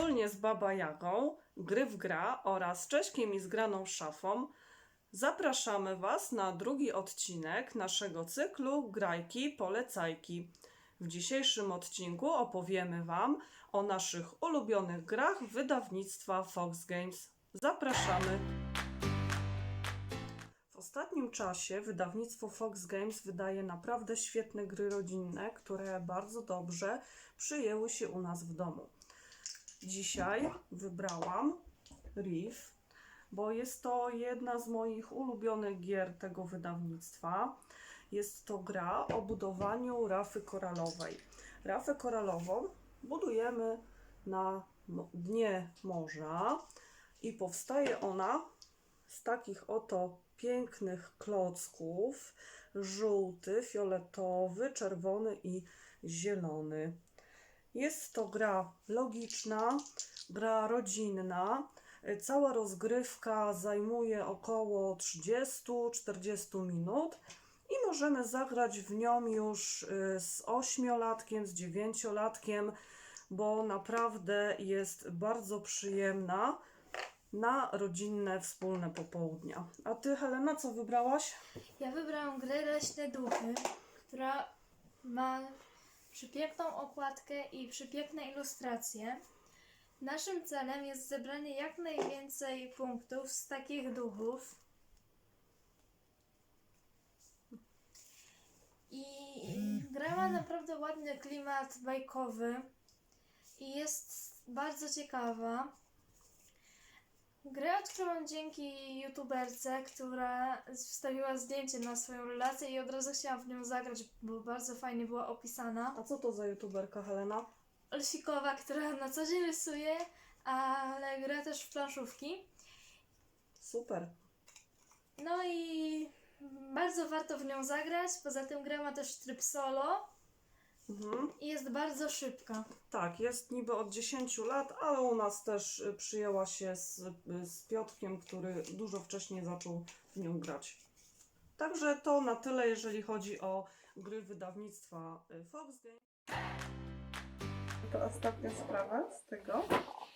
Wspólnie z Baba Jagą, Gry w Gra oraz Cześkiem i Zgraną Szafą zapraszamy Was na drugi odcinek naszego cyklu Grajki Polecajki. W dzisiejszym odcinku opowiemy Wam o naszych ulubionych grach wydawnictwa Fox Games. Zapraszamy! W ostatnim czasie wydawnictwo Fox Games wydaje naprawdę świetne gry rodzinne, które bardzo dobrze przyjęły się u nas w domu. Dzisiaj wybrałam Reef, bo jest to jedna z moich ulubionych gier tego wydawnictwa. Jest to gra o budowaniu rafy koralowej. Rafę koralową budujemy na dnie morza i powstaje ona z takich oto pięknych klocków żółty, fioletowy, czerwony i zielony. Jest to gra logiczna, gra rodzinna. Cała rozgrywka zajmuje około 30-40 minut i możemy zagrać w nią już y, z 8-latkiem, z 9-latkiem, bo naprawdę jest bardzo przyjemna na rodzinne wspólne popołudnia. A ty, Helena, co wybrałaś? Ja wybrałam grę Leśne Duchy, która ma przepiękną okładkę i przepiękne ilustracje. Naszym celem jest zebranie jak najwięcej punktów z takich duchów. I gra ma naprawdę ładny klimat bajkowy i jest bardzo ciekawa. Grę odkryłam dzięki youtuberce, która wstawiła zdjęcie na swoją relację i od razu chciałam w nią zagrać, bo bardzo fajnie była opisana. A co to za youtuberka, Helena? Olsikowa, która na co dzień rysuje, ale gra też w planszówki. Super. No i bardzo warto w nią zagrać. Poza tym gra ma też tryb solo Mhm. i jest bardzo szybka. Tak, jest niby od 10 lat, ale u nas też y, przyjęła się z, y, z Piotrkiem, który dużo wcześniej zaczął w nią grać. Także to na tyle, jeżeli chodzi o gry wydawnictwa y, Fox Games. To ostatnia sprawa z tego,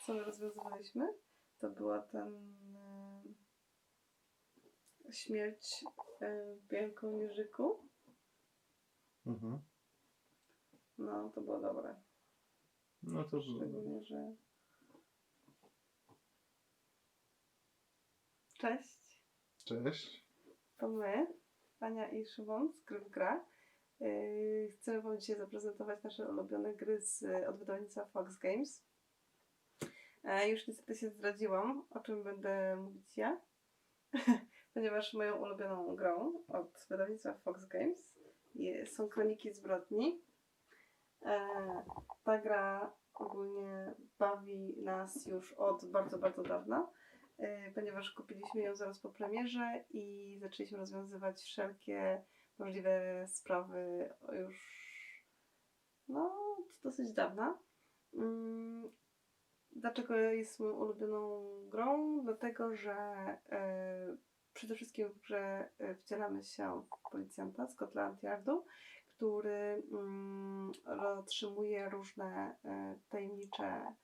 co my rozwiązywaliśmy, to była ten e, śmierć w Białym Kołnierzyku. Mhm. No, to było dobre. No to Szczególnie, że... Cześć, cześć. to my, Ania i Szymon z Gry w Gra. Yy, Chcemy Wam dzisiaj zaprezentować nasze ulubione gry z, od wydawnictwa Fox Games. E, Już niestety się zdradziłam, o czym będę mówić ja, ponieważ moją ulubioną grą od wydawnictwa Fox Games je- są Kroniki Zbrodni. E, Ta gra ogólnie bawi nas już od bardzo, bardzo dawna, e, ponieważ kupiliśmy ją zaraz po premierze i zaczęliśmy rozwiązywać wszelkie możliwe sprawy już no, dosyć dawna. Mm, Dlaczego jest moją ulubioną grą? Dlatego, że e, przede wszystkim w grze e, wcielamy się w policjanta Scotland Yardu, który mm, otrzymuje różne e, tajemnicze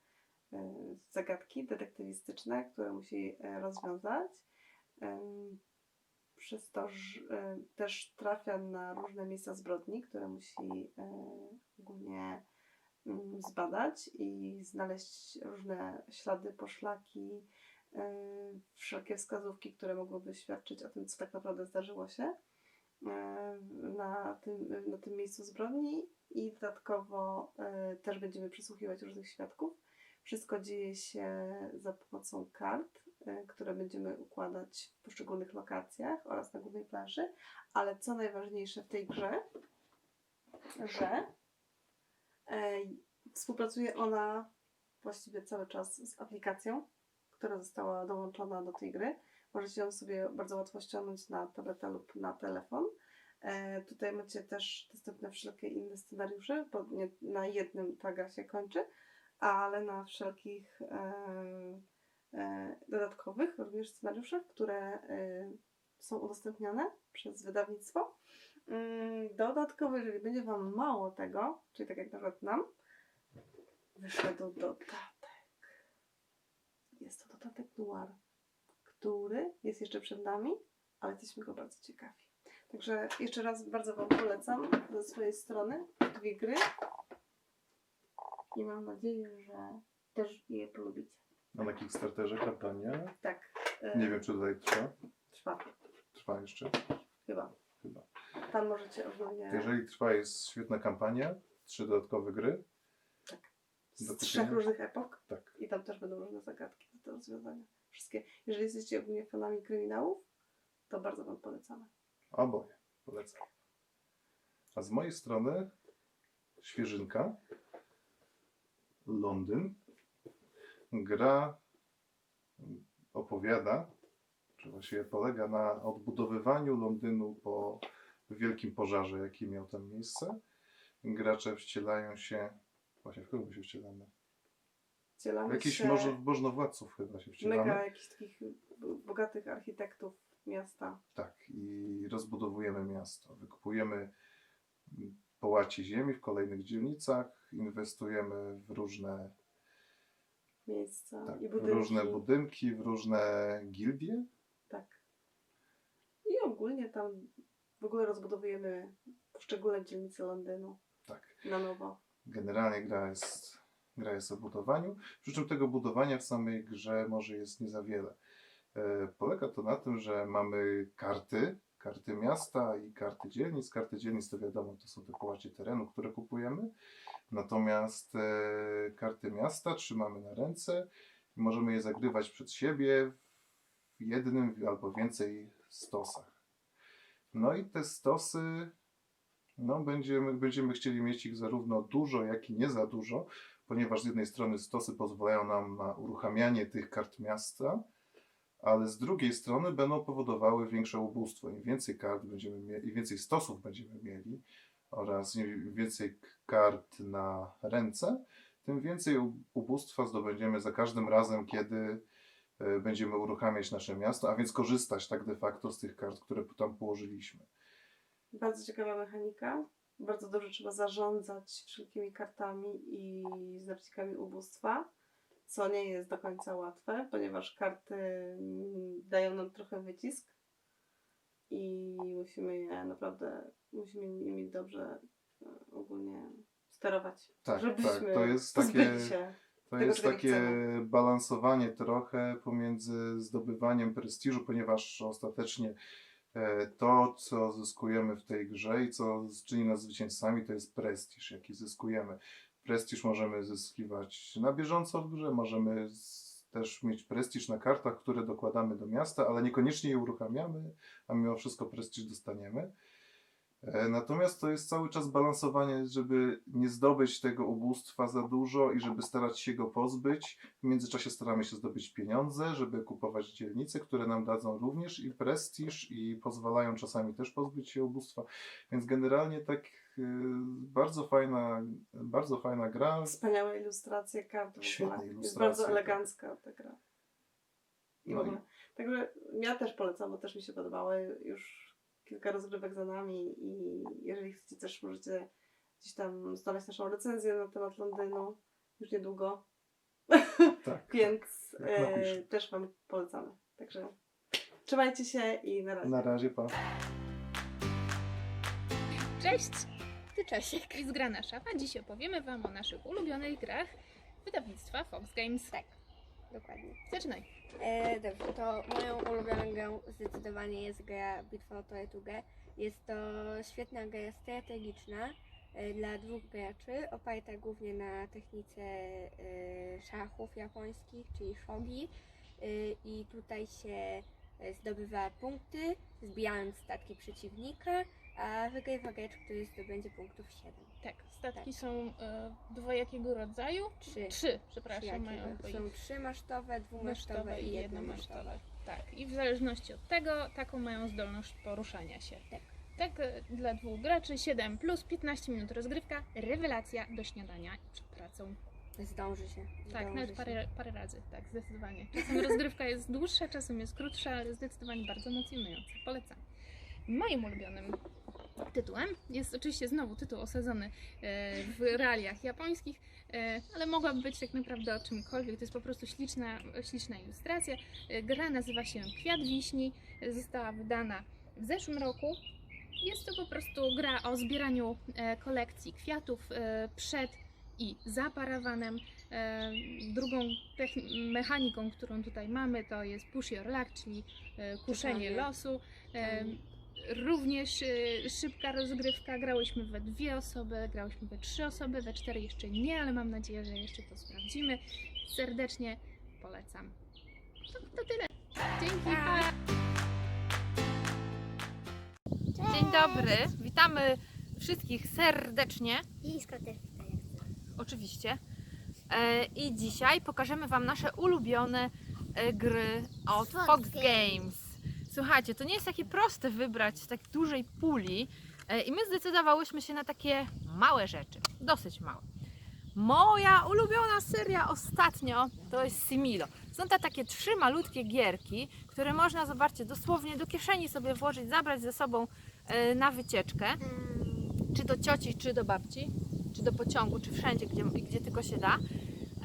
e, zagadki detektywistyczne, które musi e, rozwiązać. Przez to też trafia na różne miejsca zbrodni, które musi głównie mm, zbadać i znaleźć różne ślady, poszlaki, wszelkie wskazówki, które mogłyby świadczyć o tym, co tak naprawdę zdarzyło się na tym, na tym miejscu zbrodni i dodatkowo e, też będziemy przysłuchiwać różnych świadków. Wszystko dzieje się za pomocą kart, e, które będziemy układać w poszczególnych lokacjach oraz na głównej planszy, ale co najważniejsze w tej grze, że e, współpracuje ona właściwie cały czas z aplikacją, która została dołączona do tej gry. Możecie ją sobie bardzo łatwo ściągnąć na tabletę lub na telefon. E, tutaj macie też dostępne wszelkie inne scenariusze, bo nie na jednym ta gra się kończy, ale na wszelkich e, e, dodatkowych również scenariuszach, które są udostępniane przez wydawnictwo. Mm, Dodatkowo, jeżeli będzie Wam mało tego, czyli tak jak na przykład nam, wyszedł dodatek. jest to dodatek Noir, który jest jeszcze przed nami, ale jesteśmy go bardzo ciekawi. Także jeszcze raz bardzo Wam polecam ze swojej strony dwie gry i mam nadzieję, że też je polubicie. A na Kickstarterze kampania. Tak, e, Nie wiem, czy tutaj trwa. trwa Trwa jeszcze? chyba. Chyba. Tam możecie ogólnie Jeżeli trwa, jest świetna kampania. Trzy dodatkowe gry. Tak. Do z trzech kupienia. różnych epok Tak. i tam też będą różne zagadki do rozwiązania. Wszystkie. Jeżeli jesteście ogólnie fanami kryminałów, to bardzo Wam polecamy. Oboje. Polecam. A z mojej strony świeżynka. Londyn. Gra opowiada, czy właściwie polega na odbudowywaniu Londynu po wielkim pożarze, jaki miał tam miejsce. Gracze wcielają się. Właśnie w kogo my się wcielamy? Wcielamy Jakiś się może możnowładców chyba się wcielamy. mega jakichś takich bogatych architektów miasta. Tak, i rozbudowujemy miasto. Wykupujemy mm, połaci ziemi w kolejnych dzielnicach, inwestujemy w różne, Miejsca tak, i w budynki. różne budynki, w różne gildie. Tak. I ogólnie tam w ogóle rozbudowujemy poszczególne dzielnice Londynu Tak, na nowo. generalnie gra jest, gra jest o budowaniu, przy czym tego budowania w samej grze może jest nie za wiele. E, polega to na tym, że mamy karty, karty miasta i karty dzielnic. Karty dzielnic to wiadomo, to są te połacie terenu, które kupujemy. Natomiast e, karty miasta trzymamy na ręce i możemy je zagrywać przed siebie w jednym albo więcej stosach. No i te stosy, no będziemy, będziemy chcieli mieć ich zarówno dużo, jak i nie za dużo, ponieważ z jednej strony stosy pozwalają nam na uruchamianie tych kart miasta, ale z drugiej strony będą powodowały większe ubóstwo. Im więcej kart będziemy mieli, im więcej stosów będziemy mieli oraz im więcej kart na ręce, tym więcej ubóstwa zdobędziemy za każdym razem, kiedy e, będziemy uruchamiać nasze miasto, a więc korzystać tak de facto z tych kart, które tam położyliśmy. Bardzo ciekawa mechanika. Bardzo dobrze trzeba zarządzać wszelkimi kartami i znacznikami ubóstwa, co nie jest do końca łatwe, ponieważ karty mm, dają nam trochę wycisk i musimy je naprawdę, musimy nimi dobrze e, ogólnie sterować. Tak, żebyśmy tak, to jest takie- się. To Tego, jest takie chcemy. balansowanie trochę pomiędzy zdobywaniem prestiżu, ponieważ ostatecznie e, to, co zyskujemy w tej grze i co czyni nas zwycięzcami, to jest prestiż, jaki zyskujemy. Prestiż możemy zyskiwać na bieżąco w grze, możemy z, też mieć prestiż na kartach, które dokładamy do miasta, ale niekoniecznie je uruchamiamy, a mimo wszystko prestiż dostaniemy. E, Natomiast to jest cały czas balansowanie, żeby nie zdobyć tego ubóstwa za dużo i żeby starać się go pozbyć. W międzyczasie staramy się zdobyć pieniądze, żeby kupować dzielnice, które nam dadzą również i prestiż i pozwalają czasami też pozbyć się ubóstwa. Więc generalnie tak bardzo fajna, bardzo fajna gra. Wspaniałe ilustracje kart. ogóle. Świetne Jest bardzo tak. elegancka ta gra. I No i-. Także ja też polecam, bo też mi się podobały. Już kilka rozgrywek za nami i jeżeli chcecie też możecie gdzieś tam znaleźć naszą recenzję na temat Londynu już niedługo, Tak. więc napiszę. e, też Wam polecamy. Także trzymajcie się i na razie. Na razie, pa. Cześć! Ty Czesiek. I zgrana szafa. Dziś opowiemy Wam o naszych ulubionych grach wydawnictwa Fox Games. Tak, dokładnie. Zaczynaj. E, dobrze, to moją ulubioną grą zdecydowanie jest gra Bitwa o Tortugę. Jest to świetna gra strategiczna e, dla dwóch graczy, oparta głównie na technice e, szachów japońskich, czyli shogi. E, I tutaj się e, zdobywa punkty, zbijając statki przeciwnika, a wygrywa gracz, który zdobędzie punktów 7. Tak, statki Tak. są e, dwojakiego rodzaju. Trzy. Trzy, przepraszam, mają Są dwumasztowe masztowe i i jednomasztowe. Tak, i w zależności od tego, taką mają zdolność poruszania się. Tak. Tak, e, dla dwóch graczy 7 plus 15 minut rozgrywka, rewelacja do śniadania i przed pracą. Zdąży się. Tak, zdąży nawet się. parę, parę razy, tak, zdecydowanie. Czasem rozgrywka jest dłuższa, czasem jest krótsza, ale zdecydowanie bardzo emocjonująca. Polecam. Moim ulubionym tytułem. Jest oczywiście znowu tytuł osadzony e, w realiach japońskich, e, ale mogłaby być tak naprawdę o czymkolwiek. To jest po prostu śliczna, śliczna ilustracja. E, Gra nazywa się Kwiat Wiśni, została wydana w zeszłym roku. Jest to po prostu gra o zbieraniu kolekcji kwiatów przed i za parawanem. Drugą mechaniką, którą tutaj mamy, to jest push your luck, czyli kuszenie losu. Również e, szybka rozgrywka. Grałyśmy we dwie osoby, grałyśmy we trzy osoby, we cztery jeszcze nie, ale mam nadzieję, że jeszcze to sprawdzimy. Serdecznie polecam. To, to tyle. Dzięki. Pa. Dzień dobry, witamy wszystkich serdecznie, I Iskra też tutaj. oczywiście. E, I dzisiaj pokażemy Wam nasze ulubione e, gry od Fox Games. Słuchajcie, to nie jest takie proste wybrać z tak dużej puli e, i my zdecydowałyśmy się na takie małe rzeczy, dosyć małe. Moja ulubiona seria ostatnio to jest Similo. Są to takie trzy malutkie gierki, które można, zobaczcie, dosłownie do kieszeni sobie włożyć, zabrać ze sobą e, na wycieczkę czy do cioci, czy do babci, czy do pociągu, czy wszędzie, gdzie, gdzie tylko się da.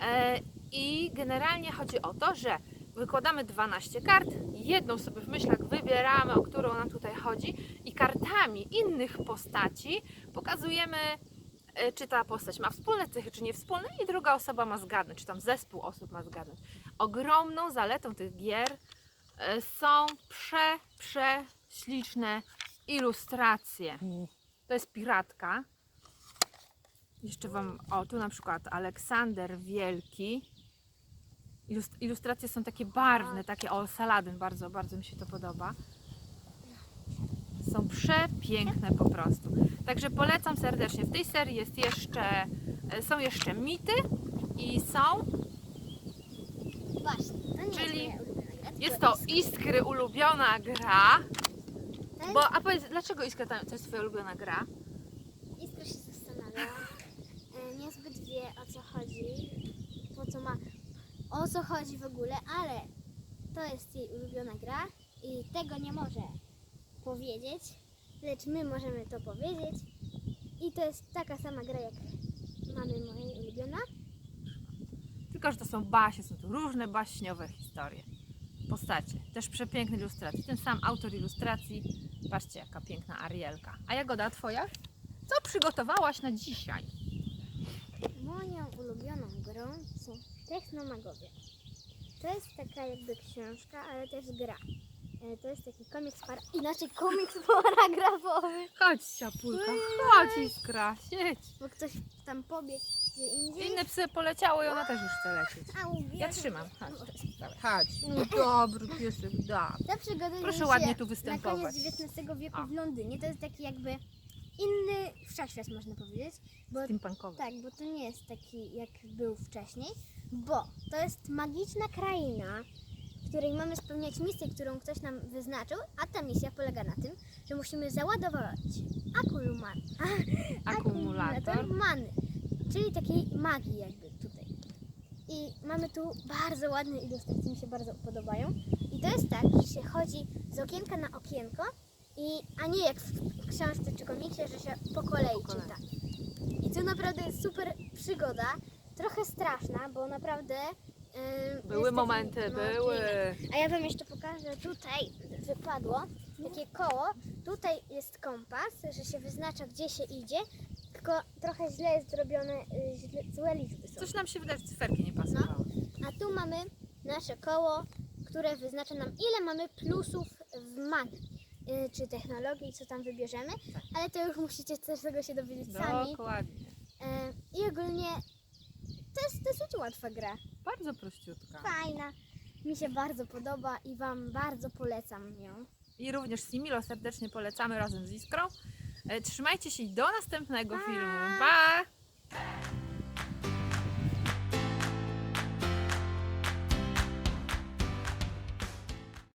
E, I generalnie chodzi o to, że wykładamy 12 kart, jedną sobie w myślach wybieramy, o którą nam tutaj chodzi i kartami innych postaci pokazujemy, e, czy ta postać ma wspólne cechy, czy nie wspólne i druga osoba ma zgadnąć, czy tam zespół osób ma zgadnąć. Ogromną zaletą tych gier e, są prze, prze śliczne ilustracje. To jest piratka. Jeszcze Wam, o tu na przykład Aleksander Wielki. Ilust- ilustracje są takie barwne, takie o Saladyn, bardzo, bardzo mi się to podoba. Są przepiękne po prostu. Także polecam serdecznie. W tej serii jest jeszcze, e, są jeszcze mity i są, Właśnie, to nie Czyli jest moja ulubiona gra. jest tylko to Iskry ulubiona gra. Bo, a powiedz, dlaczego Iskra to jest Twoja ulubiona gra? Iskra się zastanawia. e, Niezbyt wie o co chodzi, po co ma, o co chodzi w ogóle, ale to jest jej ulubiona gra i tego nie może powiedzieć, lecz my możemy to powiedzieć. I to jest taka sama gra jak mamy mojej ulubiona. Tylko, że to są baśnie, są to różne baśniowe historie. Postacie, też przepiękne ilustracje. Ten sam autor ilustracji. Patrzcie, jaka piękna Arielka. A Jagoda, twoja? Co przygotowałaś na dzisiaj? Moją ulubioną Technomagowie. To jest taka jakby książka, ale też gra. E, To jest taki komiks para... inaczej komiks paragrafowy, Chodź, siapulka, chodź Iskra, siedź. bo ktoś tam pobiegł gdzie indziej. Inne psy poleciały i ona też już chce lecieć. A Ja trzymam, chodź. Dawaj, Chodź. No dobry piesek, da. Ta przygoda Proszę dzieje ładnie tu Na występować. koniec XIX wieku A. w Londynie. To jest taki jakby inny wszechświat można powiedzieć. Bo Steampunkowy. Tak, bo to nie jest taki jak był wcześniej, bo to jest magiczna kraina, w której mamy spełniać misję, którą ktoś nam wyznaczył, a ta misja polega na tym, że musimy załadować akuluma- Akumulator. many, czyli takiej magii jakby tutaj. I mamy tu bardzo ładne ilustracje, mi się bardzo podobają. I to jest tak, że się chodzi z okienka na okienko, i, a nie jak w książce czy komiksie, że się po kolei Po kolei. czyta. I to naprawdę jest super przygoda, trochę straszna, bo naprawdę... Były jest momenty, taki, no, były. a ja Wam jeszcze pokażę, tutaj wypadło takie koło, tutaj jest kompas, że się wyznacza gdzie się idzie, tylko trochę źle jest zrobione, y, źle, złe liczby są. Coś nam się wydaje, że cyferki nie pasowały. A tu mamy nasze koło, które wyznacza nam ile mamy plusów w magii, czy technologii, co tam wybierzemy, ale to już musicie też tego się dowiedzieć sami. Dokładnie. Y, I ogólnie to jest dosyć łatwa gra, Bardzo prościutka. fajna, mi się bardzo podoba i Wam bardzo polecam ją. I również Similo serdecznie polecamy razem z Iskrą. E, Trzymajcie się i do następnego filmu. Pa!